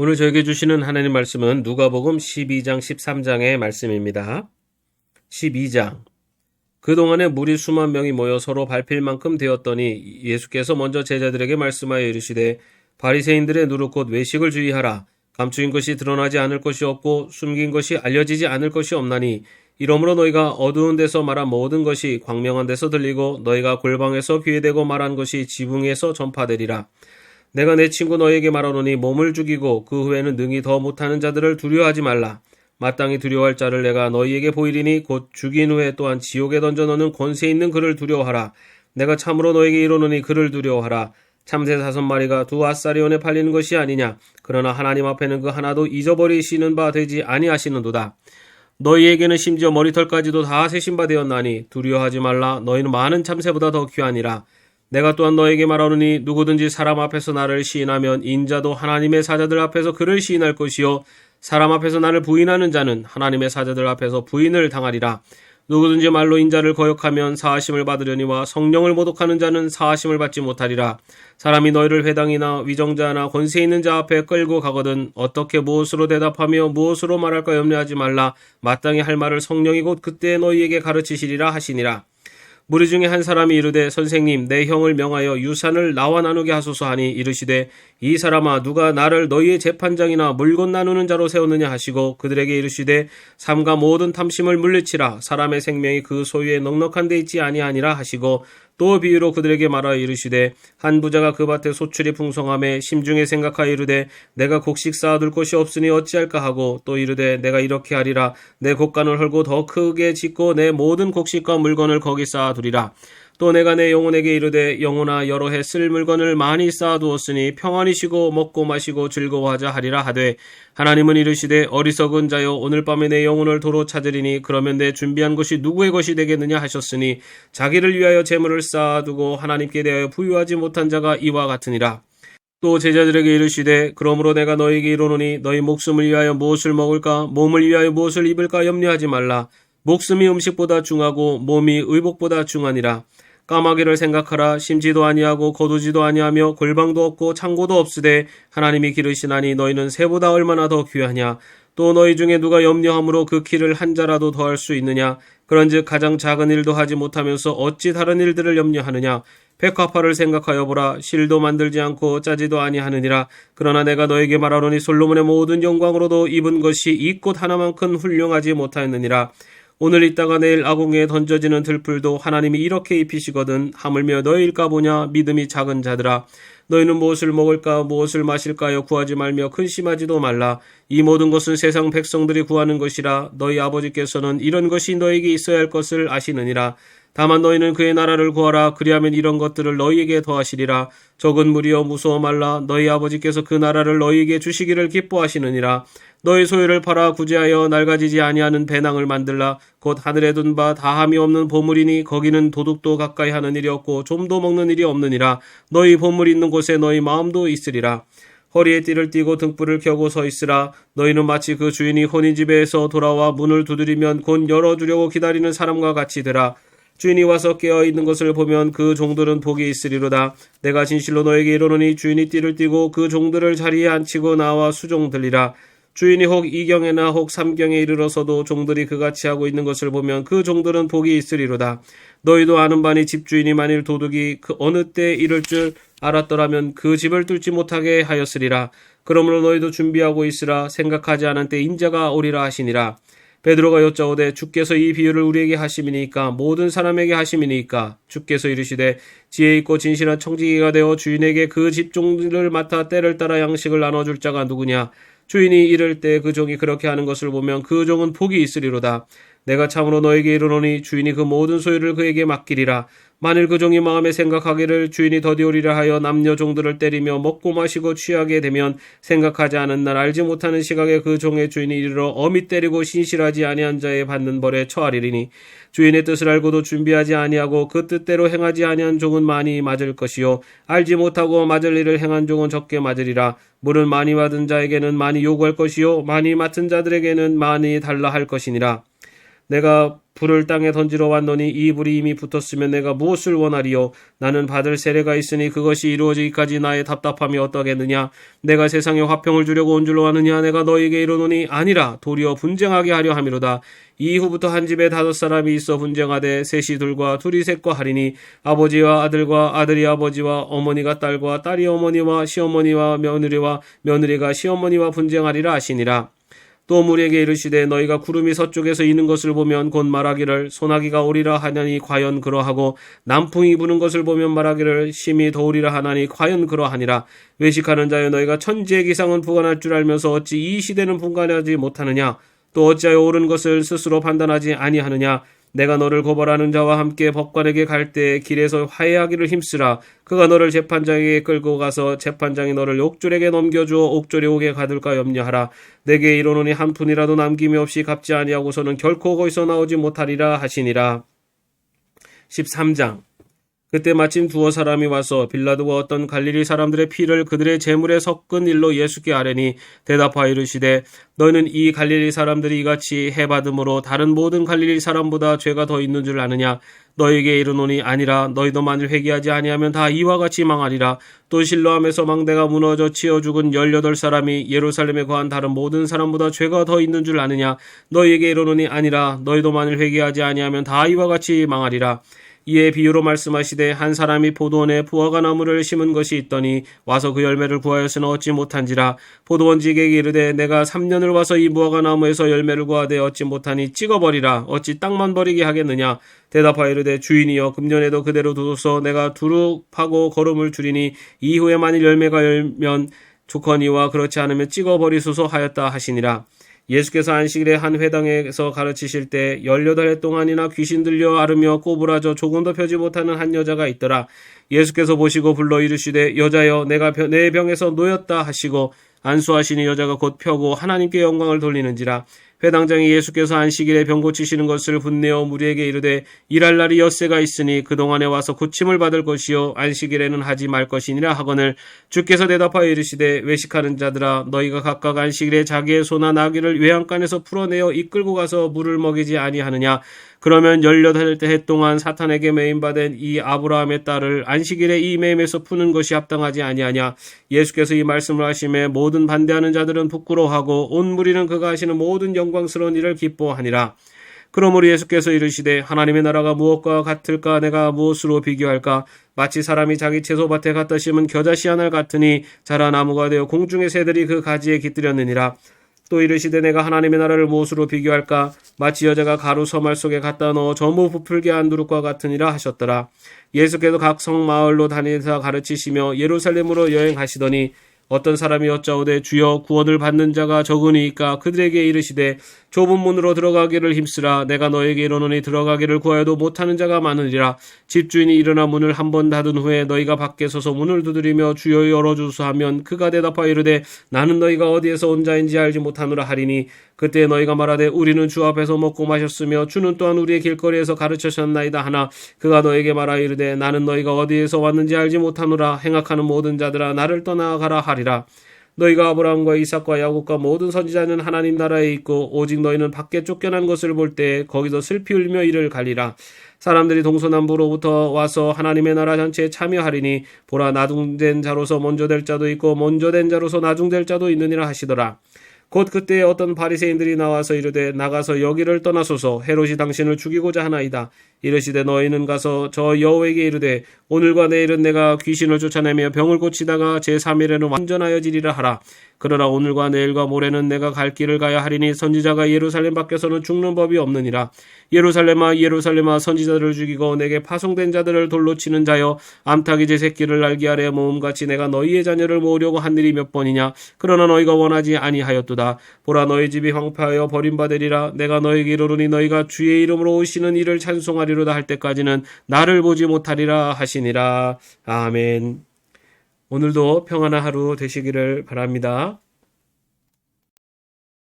오늘 저에게 주시는 하나님 말씀은 누가복음 12장 13장의 말씀입니다. 12장. 그동안에 무리 수만 명이 모여 서로 밟힐 만큼 되었더니 예수께서 먼저 제자들에게 말씀하여 이르시되 바리새인들의 누룩 곧 외식을 주의하라. 감추인 것이 드러나지 않을 것이 없고 숨긴 것이 알려지지 않을 것이 없나니 이러므로 너희가 어두운 데서 말한 모든 것이 광명한 데서 들리고 너희가 골방에서 귀에 대고 말한 것이 지붕에서 전파되리라 내가 내 친구 너에게 말하노니 몸을 죽이고 그 후에는 능히 더 못하는 자들을 두려워하지 말라. 마땅히 두려워할 자를 내가 너희에게 보이리니 곧 죽인 후에 또한 지옥에 던져 넣는 권세 있는 그를 두려워하라. 내가 참으로 너에게 이르노니 그를 두려워하라. 참새 다섯 마리가 두 아사리온에 팔리는 것이 아니냐. 그러나 하나님 앞에는 그 하나도 잊어버리시는 바 되지 아니하시는도다. 너희에게는 심지어 머리털까지도 다 세신 바 되었나니 두려워하지 말라. 너희는 많은 참새보다 더 귀하니라. 내가 또한 너에게 말하노니 누구든지 사람 앞에서 나를 시인하면 인자도 하나님의 사자들 앞에서 그를 시인할 것이요 사람 앞에서 나를 부인하는 자는 하나님의 사자들 앞에서 부인을 당하리라. 누구든지 말로 인자를 거역하면 사하심을 받으려니와 성령을 모독하는 자는 사하심을 받지 못하리라. 사람이 너희를 회당이나 위정자나 권세 있는 자 앞에 끌고 가거든 어떻게 무엇으로 대답하며 무엇으로 말할까 염려하지 말라. 마땅히 할 말을 성령이 곧 그때 너희에게 가르치시리라 하시니라. 무리 중에 한 사람이 이르되 선생님 내 형을 명하여 유산을 나와 나누게 하소서 하니 이르시되 이 사람아 누가 나를 너희의 재판장이나 물건 나누는 자로 세웠느냐 하시고 그들에게 이르시되 삼가 모든 탐심을 물리치라. 사람의 생명이 그 소유에 넉넉한 데 있지 아니하니라 하시고 또 비유로 그들에게 말하여 이르시되 한 부자가 그 밭에 소출이 풍성함에 심중에 생각하여 이르되 내가 곡식 쌓아둘 곳이 없으니 어찌할까 하고 또 이르되 내가 이렇게 하리라. 내 곡간을 헐고 더 크게 짓고 내 모든 곡식과 물건을 거기 쌓아두리라 또 내가 내 영혼에게 이르되 영혼아 여러 해 쓸 물건을 많이 쌓아두었으니 평안히 쉬고 먹고 마시고 즐거워하자 하리라 하되 하나님은 이르시되 어리석은 자여 오늘 밤에 내 영혼을 도로 찾으리니 그러면 내 준비한 것이 누구의 것이 되겠느냐 하셨으니 자기를 위하여 재물을 쌓아두고 하나님께 대하여 부유하지 못한 자가 이와 같으니라. 또 제자들에게 이르시되 그러므로 내가 너에게 이르노니 너희 목숨을 위하여 무엇을 먹을까 몸을 위하여 무엇을 입을까 염려하지 말라. 목숨이 음식보다 중하고 몸이 의복보다 중하니라 까마귀를 생각하라 심지도 아니하고 거두지도 아니하며 골방도 없고 창고도 없으되 하나님이 기르시나니 너희는 새보다 얼마나 더 귀하냐? 또 너희 중에 누가 염려함으로 그 키를 한 자라도 더할 수 있느냐? 그런즉 가장 작은 일도 하지 못하면서 어찌 다른 일들을 염려하느냐? 백화파를 생각하여 보라. 실도 만들지 않고 짜지도 아니하느니라. 그러나 내가 너에게 말하노니 솔로몬의 모든 영광으로도 입은 것이 이 꽃 하나만큼 훌륭하지 못하였느니라 오늘 있다가 내일 아궁에 던져지는 들풀도 하나님이 이렇게 입히시거든 하물며 너희일까 보냐? 믿음이 작은 자들아 너희는 무엇을 먹을까? 무엇을 마실까요? 구하지 말며 근심하지도 말라. 이 모든 것은 세상 백성들이 구하는 것이라 너희 아버지께서는 이런 것이 너에게 있어야 할 것을 아시느니라 다만 너희는 그의 나라를 구하라. 그리하면 이런 것들을 너희에게 더하시리라. 적은 무리여 무서워 말라. 너희 아버지께서 그 나라를 너희에게 주시기를 기뻐하시느니라. 너희 소유를 팔아 구제하여 낡아지지 아니하는 배낭을 만들라. 곧 하늘에 둔 바 다함이 없는 보물이니 거기는 도둑도 가까이 하는 일이 없고 좀도 먹는 일이 없느니라. 너희 보물 있는 곳에 너희 마음도 있으리라. 허리에 띠를 띠고 등불을 켜고 서 있으라. 너희는 마치 그 주인이 혼인 집에서 돌아와 문을 두드리면 곧 열어주려고 기다리는 사람과 같이 되라 주인이 와서 깨어 있는 것을 보면 그 종들은 복이 있으리로다. 내가 진실로 너에게 이르노니 주인이 띠를 띠고 그 종들을 자리에 앉히고 나와 수종 들리라. 주인이 혹 이경에나 혹 삼경에 이르러서도 종들이 그같이 하고 있는 것을 보면 그 종들은 복이 있으리로다. 너희도 아는 바니 집주인이 만일 도둑이 그 어느 때 이럴 줄 알았더라면 그 집을 뚫지 못하게 하였으리라. 그러므로 너희도 준비하고 있으라 생각하지 않은 때 인자가 오리라 하시니라. 베드로가 여짜오되 주께서 이 비유를 우리에게 하심이니까 모든 사람에게 하심이니까 주께서 이르시되 지혜 있고 진실한 청지기가 되어 주인에게 그 집종들을 맡아 때를 따라 양식을 나눠줄 자가 누구냐 주인이 이럴 때 그 종이 그렇게 하는 것을 보면 그 종은 복이 있으리로다. 내가 참으로 너에게 이르노니 주인이 그 모든 소유를 그에게 맡기리라. 만일 그 종이 마음에 생각하기를 주인이 더디오리라 하여 남녀 종들을 때리며 먹고 마시고 취하게 되면 생각하지 않은 날 알지 못하는 시각에 그 종의 주인이 이르러 어미 때리고 신실하지 아니한 자에 받는 벌에 처하리니 주인의 뜻을 알고도 준비하지 아니하고 그 뜻대로 행하지 아니한 종은 많이 맞을 것이요. 알지 못하고 맞을 일을 행한 종은 적게 맞으리라. 물은 많이 받은 자에게는 많이 요구할 것이요. 많이 맡은 자들에게는 많이 달라 할 것이니라. 내가 불을 땅에 던지러 왔노니 이 불이 이미 붙었으면 내가 무엇을 원하리요? 나는 받을 세례가 있으니 그것이 이루어지기까지 나의 답답함이 어떠겠느냐? 내가 세상에 화평을 주려고 온 줄로 아느냐? 내가 너에게 이르노니 아니라 도리어 분쟁하게 하려 함이로다. 이후부터 한 집에 다섯 사람이 있어 분쟁하되 셋이 둘과 둘이 셋과 하리니 아버지와 아들과 아들이 아버지와 어머니가 딸과 딸이 어머니와 시어머니와 며느리와 며느리가 시어머니와 분쟁하리라 하시니라 또 무리에게 이르시되 너희가 구름이 서쪽에서 이는 것을 보면 곧 말하기를 소나기가 오리라 하냐니 과연 그러하고 남풍이 부는 것을 보면 말하기를 심히 더우리라 하나니 과연 그러하니라. 외식하는 자여 너희가 천지의 기상은 부관할 줄 알면서 어찌 이 시대는 분간하지 못하느냐? 또 어찌하여 옳은 것을 스스로 판단하지 아니하느냐 내가 너를 고발하는 자와 함께 법관에게 갈때 길에서 화해하기를 힘쓰라. 그가 너를 재판장에게 끌고 가서 재판장이 너를 옥졸에게 넘겨주어 옥졸이 오게 가둘까 염려하라. 내게 이르노니 한 푼이라도 남김이 없이 갚지 아니하고서는 결코 거기서 나오지 못하리라 하시니라. 13장 그때 마침 두어 사람이 와서 빌라도가 어떤 갈릴리 사람들의 피를 그들의 재물에 섞은 일로 예수께 아뢰니 대답하여 이르시되 너희는 이 갈릴리 사람들이 이같이 해받음으로 다른 모든 갈릴리 사람보다 죄가 더 있는 줄 아느냐? 너에게 이르노니 아니라 너희도 만일 회개하지 아니하면 다 이와 같이 망하리라. 또 실로함에서 망대가 무너져 치어 죽은 열여덟 사람이 예루살렘에 거한 다른 모든 사람보다 죄가 더 있는 줄 아느냐? 너희에게 이르노니 아니라 너희도 만일 회개하지 아니하면 다 이와 같이 망하리라 이에 비유로 말씀하시되 한 사람이 포도원에 부화가 나무를 심은 것이 있더니 와서 그 열매를 구하였으나 얻지 못한지라 포도원지에게 이르되 내가 3년을 와서 이 무화과 나무에서 열매를 구하되 얻지 못하니 찍어버리라. 어찌 땅만 버리게 하겠느냐? 대답하여 이르되 주인이여 금년에도 그대로 두소서. 내가 두루 파고 걸음을 줄이니 이후에 만일 열매가 열면 좋거니와 그렇지 않으면 찍어버리소서 하였다 하시니라 예수께서 안식일에 한 회당에서 가르치실 때 18해 동안이나 귀신 들려 앓으며 꼬부라져 조금도 펴지 못하는 한 여자가 있더라. 예수께서 보시고 불러 이르시되 여자여 내가 내 병에서 놓였다 하시고 안수하시니 여자가 곧 펴고 하나님께 영광을 돌리는지라 회당장이 예수께서 안식일에 병 고치시는 것을 분내어 무리에게 이르되 일할 날이 엿새가 있으니 그동안에 와서 고침을 받을 것이요 안식일에는 하지 말 것이니라 하거늘 주께서 대답하여 이르시되 외식하는 자들아 너희가 각각 안식일에 자기의 소나 나귀를 외양간에서 풀어내어 이끌고 가서 물을 먹이지 아니하느냐? 그러면 열여덟 해 동안 사탄에게 매임받은 이 아브라함의 딸을 안식일에 이 매임에서 푸는 것이 합당하지 아니하냐? 예수께서 이 말씀을 하심에 모든 반대하는 자들은 부끄러워하고 온 무리는 그가 하시는 모든 영 광스러운 일을 기뻐하니라. 그러므로 예수께서 이르시되 하나님의 나라가 무엇과 같을까? 내가 무엇으로 비교할까? 마치 사람이 자기 채소밭에 갖다 심은 겨자씨 하나 같으니 자라 나무가 되어 공중의 새들이 그 가지에 깃들였느니라. 또 이르시되 내가 하나님의 나라를 무엇으로 비교할까? 마치 여자가 가루 서말 속에 갖다 넣어 전부 부풀게 한 누룩과 같으니라 하셨더라. 예수께서 각 성 마을로 다니사 가르치시며 예루살렘으로 여행하시더니 어떤 사람이 여짜오되 주여 구원을 받는 자가 적으니까 그들에게 이르시되 좁은 문으로 들어가기를 힘쓰라. 내가 너에게 이르노니 들어가기를 구하여도 못하는 자가 많으리라. 집주인이 일어나 문을 한 번 닫은 후에 너희가 밖에 서서 문을 두드리며 주여 열어주소 하면 그가 대답하여 이르되 나는 너희가 어디에서 온 자인지 알지 못하노라 하리니 그때 너희가 말하되 우리는 주 앞에서 먹고 마셨으며 주는 또한 우리의 길거리에서 가르치셨나이다 하나 그가 너에게 말하여 이르되 나는 너희가 어디에서 왔는지 알지 못하노라 행악하는 모든 자들아 나를 떠나가라 하리라 너희가 아브라함과 이삭과 야곱과 모든 선지자는 하나님 나라에 있고 오직 너희는 밖에 쫓겨난 것을 볼 때 거기서 슬피 울며 이를 갈리라. 사람들이 동서남부로부터 와서 하나님의 나라 전체에 참여하리니 보라 나중된 자로서 먼저 될 자도 있고 먼저 된 자로서 나중될 자도 있느니라 하시더라. 곧 그때 어떤 바리새인들이 나와서 이르되 나가서 여기를 떠나소서 헤롯이 당신을 죽이고자 하나이다. 이르시되 너희는 가서 저 여호에게 이르되 오늘과 내일은 내가 귀신을 쫓아내며 병을 고치다가 제3일에는 완전하여지리라 하라. 그러나 오늘과 내일과 모레는 내가 갈 길을 가야 하리니 선지자가 예루살렘 밖에서는 죽는 법이 없느니라. 예루살렘아 예루살렘아 선지자들을 죽이고 내게 파송된 자들을 돌로 치는 자여 암탉이 제 새끼를 날게 하려 모음같이 내가 너희의 자녀를 모으려고 한 일이 몇 번이냐 그러나 너희가 원하지 아니하였도다 보라 너희 집이 황폐하여 버림받으리라 내가 너희에게 이르노니 너희가 주의 이름으로 오시는 이를 찬송 하리로다 할 때까지는 나를 보지 못하리라 하시니라 아멘 오늘도 평안한 하루 되시기를 바랍니다.